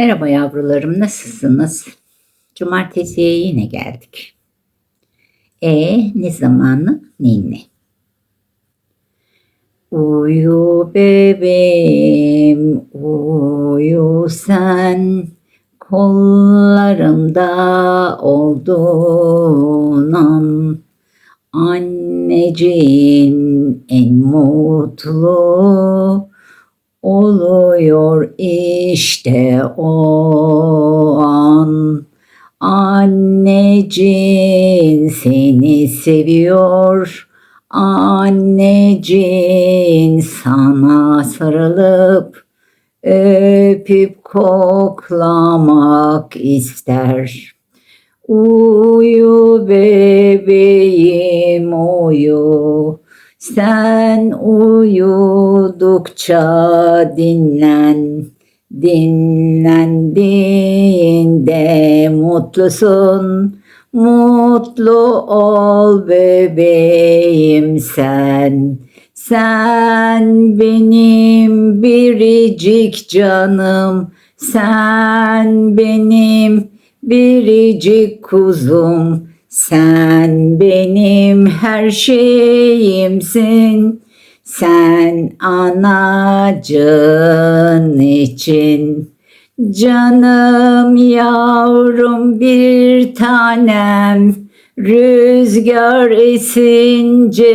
Merhaba yavrularım, nasılsınız? Cumartesiye yine geldik. E ne zamanı? Ninni. Uyu bebeğim, uyu sen, kollarımda olduğun an. Anneciğin en mutlu oluyor işte o an. Anneciğin seni seviyor. Anneciğin sana sarılıp öpüp koklamak ister. Uyu bebeğim uyu. Sen uyudukça dinlen. Dinlendiğinde mutlusun. Mutlu ol bebeğim sen. Sen benim biricik canım. Sen benim biricik kuzum. Sen benim her şeyimsin. Sen anacın için. Canım yavrum bir tanem rüzgar esince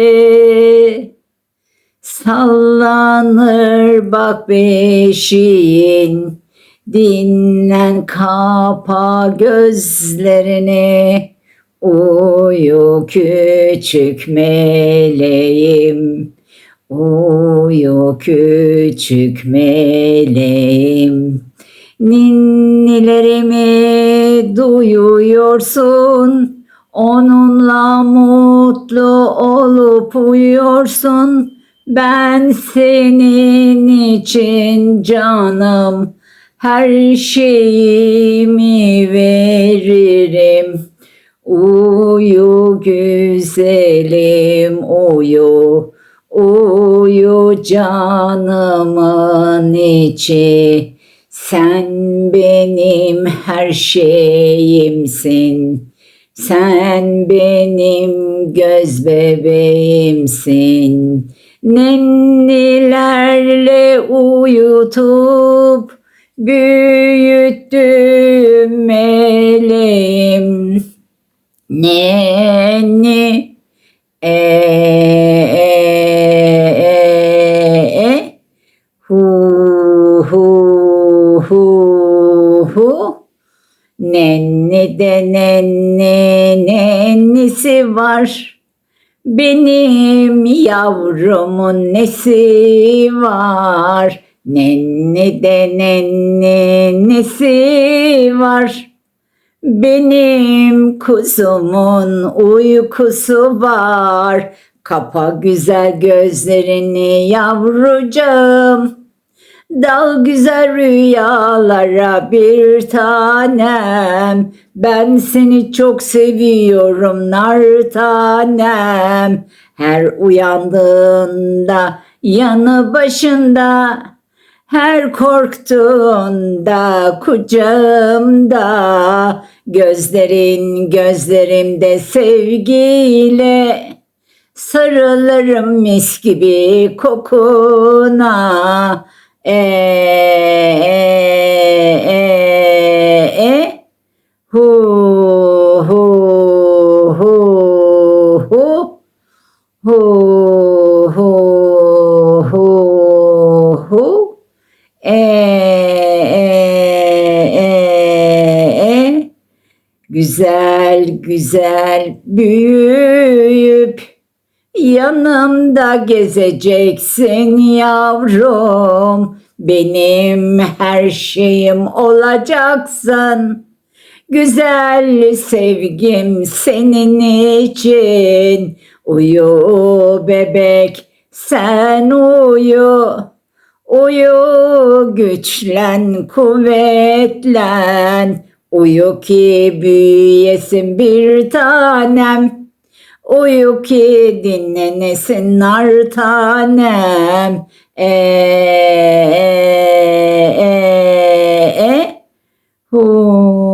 sallanır bak beşiğin dinlen kapa gözlerini uyu küçük meleğim uyu küçük meleğim ninnilerimi duyuyorsun onunla mutlu olup uyuyorsun ben senin için canım her şeyimi veririm. Uyu güzelim uyu, uyu canımın içi. Sen benim her şeyimsin. Sen benim göz bebeğimsin. Nennilerle uyutup büyüttüm meleğim. Nenni e, e, e, e, hu hu hu hu Nenni de nenni nennisi var. Benim yavrumun nesi var? Nenni de nenni nesi var? Benim kuzumun uykusu var. Kapa güzel gözlerini yavrucağım. Dal güzel rüyalara bir tanem. Ben seni çok seviyorum nar tanem. Her uyandığında yanı başında. Her korktuğunda kucağımda. Gözlerin gözlerimde sevgiyle. Sarılırım mis gibi kokuna. E, e, e, e. Hu, hu, hu. Hu, hu, hu, hu. E, e, e, e. Güzel güzel büyüyüp yanımda gezeceksin yavrum. Benim her şeyim olacaksın. Güzel sevgim senin için. Uyu bebek sen uyu. Uyu güçlen kuvvetlen. Uyu ki büyüyesin bir tanem. Uyu ki dinlenesin nar tanem. E, e, e, e. Ho,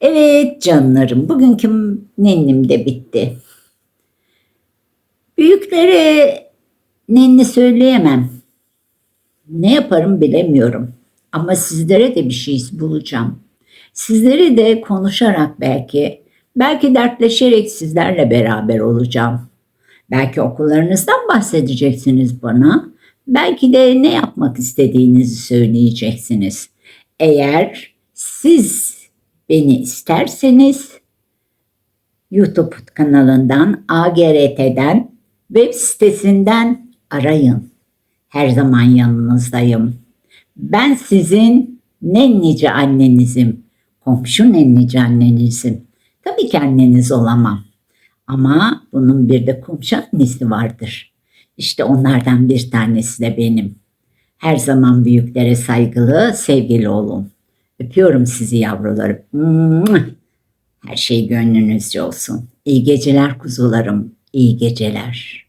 Evet canlarım, bugünkü nennim de bitti. Büyüklere nenni söyleyemem. Ne yaparım bilemiyorum. Ama sizlere de bir şey bulacağım. Sizleri de konuşarak belki, belki dertleşerek sizlerle beraber olacağım. Belki okullarınızdan bahsedeceksiniz bana. Belki de ne yapmak istediğinizi söyleyeceksiniz. Eğer siz beni isterseniz YouTube kanalından, AGRT'den, web sitesinden arayın. Her zaman yanınızdayım. Ben sizin nennice annenizim. Komşu nennice annenizim. Tabii ki anneniz olamam. Ama bunun bir de komşu annesi vardır. İşte onlardan bir tanesi de benim. Her zaman büyüklere saygılı, sevgili olun. Öpüyorum sizi yavrularım. Her şey gönlünüzce olsun. İyi geceler kuzularım. İyi geceler.